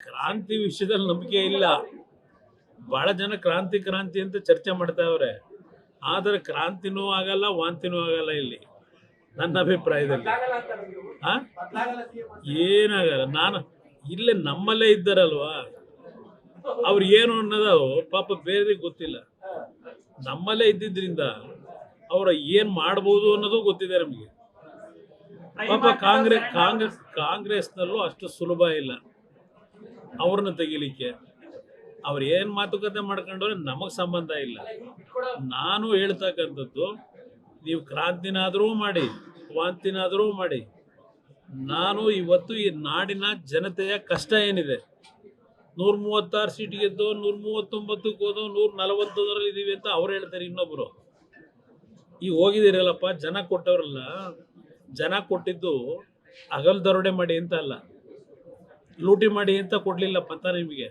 ಕ್ರಾಂತಿ ವಿಷಯದಲ್ಲಿ ನಂಬಿಕೆ ಇಲ್ಲ. ಬಹಳ ಜನ ಕ್ರಾಂತಿ ಕ್ರಾಂತಿ ಅಂತ ಚರ್ಚೆ ಮಾಡ್ತಾವ್ರೆ ಆದರೆ ಕ್ರಾಂತಿನೂ ಆಗಲ್ಲ, ವಾಂತಿನೂ ಆಗಲ್ಲ ಇಲ್ಲಿ, ನನ್ನ ಅಭಿಪ್ರಾಯದಲ್ಲಿ. ಆ? ಏನಾಗಲ್ಲ, ನಾನು ಇಲ್ಲೇ ನಮ್ಮಲ್ಲೇ ಇದ್ದಾರಲ್ವಾ? ಅವ್ರು ಏನು ಅನ್ನೋದು ಪಾಪ ಬೇರೆ ಗೊತ್ತಿಲ್ಲ. ನಮ್ಮಲ್ಲೇ ಇದ್ದಿದ್ರಿಂದ ಅವ್ರ ಏನು ಮಾಡ್ಬೋದು ಅನ್ನೋದು ಗೊತ್ತಿದೆ ನಮಗೆ. ಪಾಪ ಕಾಂಗ್ರೆಸ್ ಕಾಂಗ್ರೆಸ್ ಕಾಂಗ್ರೆಸ್ನಲ್ಲೂ ಅಷ್ಟು ಸುಲಭ ಇಲ್ಲ. ಅವ್ರನ್ನ ತೆಗಿಲಿಕ್ಕೆ. ಅವ್ರು ಏನು ಮಾತುಕತೆ ಮಾಡ್ಕೊಂಡ್ರೆ ನಮಗೆ ಸಂಬಂಧ ಇಲ್ಲ. ನಾನು ಹೇಳ್ತಕ್ಕಂಥದ್ದು, ನೀವು ಕ್ರಾಂತಿನಾದರೂ ಮಾಡಿ, ವಾಂತಿನಾದರೂ ಮಾಡಿ, ನಾನು ಇವತ್ತು ಈ ನಾಡಿನ ಜನತೆಯ ಕಷ್ಟ ಏನಿದೆ? ನೂರ ಮೂವತ್ತಾರು ಸೀಟ್ ಗೆದ್ದು ನೂರ ಮೂವತ್ತೊಂಬತ್ತಕ್ಕೆ ಹೋದೋ ನೂರ ನಲವತ್ತೊಂದರಲ್ಲಿ ಇದೀವಿ ಅಂತ ಅವ್ರು ಹೇಳ್ತಾರೆ ಇನ್ನೊಬ್ಬರು ಈಗ ಹೋಗಿದ್ದೀರಲ್ಲಪ್ಪ, ಜನ ಕೊಟ್ಟವ್ರಲ್ಲ, ಜನ ಕೊಟ್ಟಿದ್ದು ಅಗಲ್ ದರೋಡೆ ಮಾಡಿ ಅಂತ ಅಲ್ಲ. ಲೂಟಿ ಮಾಡಿ ಅಂತ ಕೊಡ್ಲಿಲ್ಲ ಪತ್ತ ನಿಮಗೆ.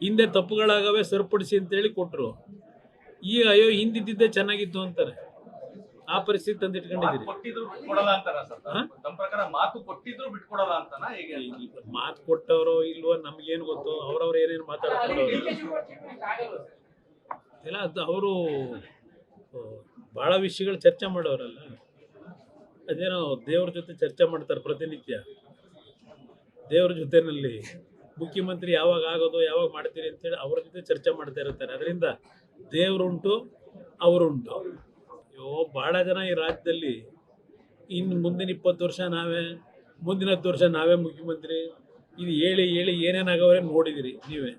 ಹಿಂದೆ ತಪ್ಪುಗಳಾಗವೆ ಸರಿಪಡಿಸಿ ಅಂತೇಳಿ ಕೊಟ್ಟರು ಈಗ ಅಯ್ಯೋ ಹಿಂದಿದ್ದಿದ್ದೇ ಚೆನ್ನಾಗಿತ್ತು ಅಂತಾರೆ. ಆ ಪರಿಸ್ಥಿತಿ ತಂದಿಟ್ಕೊಂಡಿದ್ದೀರಿ. ಕೊಟ್ಟಿದ್ರು ಬಿಟ್ಕೊಡಲ್ಲ ಅಂತಾರ ಸರ್? ತಮ್ಮ ಪ್ರಕಾರ ಮಾತು ಕೊಟ್ಟಿದ್ರು ಬಿಟ್ಕೊಡಲ್ಲ ಅಂತನಾ ಹೇಗೆ ಮಾತು ಕೊಟ್ಟವರು ಇಲ್ವೋ ನಮ್ಗೇನು ಗೊತ್ತು? ಅವ್ರವ್ರು ಏನೇನು ಮಾತಾಡ್ಕೊಂಡು ಇಲ್ಲ ಅದು ಅವರು ಭಾಳ ವಿಷಯಗಳು ಚರ್ಚೆ ಮಾಡೋರಲ್ಲ. ಅದೇನೋ ದೇವ್ರ ಜೊತೆ ಚರ್ಚೆ ಮಾಡ್ತಾರೆ ಪ್ರತಿನಿತ್ಯ. ದೇವ್ರ ಜೊತೆನಲ್ಲಿ ಮುಖ್ಯಮಂತ್ರಿ ಯಾವಾಗ ಆಗೋದು, ಯಾವಾಗ ಮಾಡ್ತೀರಿ ಅಂತೇಳಿ ಅವ್ರ ಜೊತೆ ಚರ್ಚೆ ಮಾಡ್ತಾ ಇರ್ತಾರೆ. ಅದರಿಂದ ದೇವರುಂಟು, ಅವರುಂಟು. ಅಯ್ಯೋ ಭಾಳ ಜನ ಈ ರಾಜ್ಯದಲ್ಲಿ ಇನ್ನು ಮುಂದಿನ ಇಪ್ಪತ್ತು ವರ್ಷ ನಾವೇ, ಮುಂದಿನ ಹತ್ತು ವರ್ಷ ನಾವೇ ಮುಖ್ಯಮಂತ್ರಿ. ಇದು ಹೇಳಿ ಹೇಳಿ ಏನೇನಾಗವ್ರೆ ನೋಡಿದಿರಿ ನೀವೇ.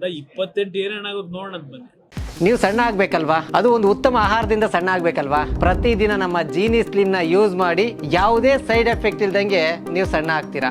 ನಾ ಇಪ್ಪತ್ತೆಂಟು ಏನೇನಾಗೋದು ನೋಡೋಣ ಬನ್ನಿ ನೀವು ಸಣ್ಣ ಆಗ್ಬೇಕಲ್ವಾ? ಅದು ಒಂದು ಉತ್ತಮ ಆಹಾರದಿಂದ ಸಣ್ಣ ಆಗ್ಬೇಕಲ್ವಾ? ಪ್ರತಿದಿನ ನಮ್ಮ ಜೀನಿ ಸ್ಲಿಮ್ನ ಯೂಸ್ ಮಾಡಿ ಯಾವುದೇ ಸೈಡ್ ಎಫೆಕ್ಟ್ ಇಲ್ದಂಗೆ ನೀವು ಸಣ್ಣ ಆಗ್ತೀರಾ?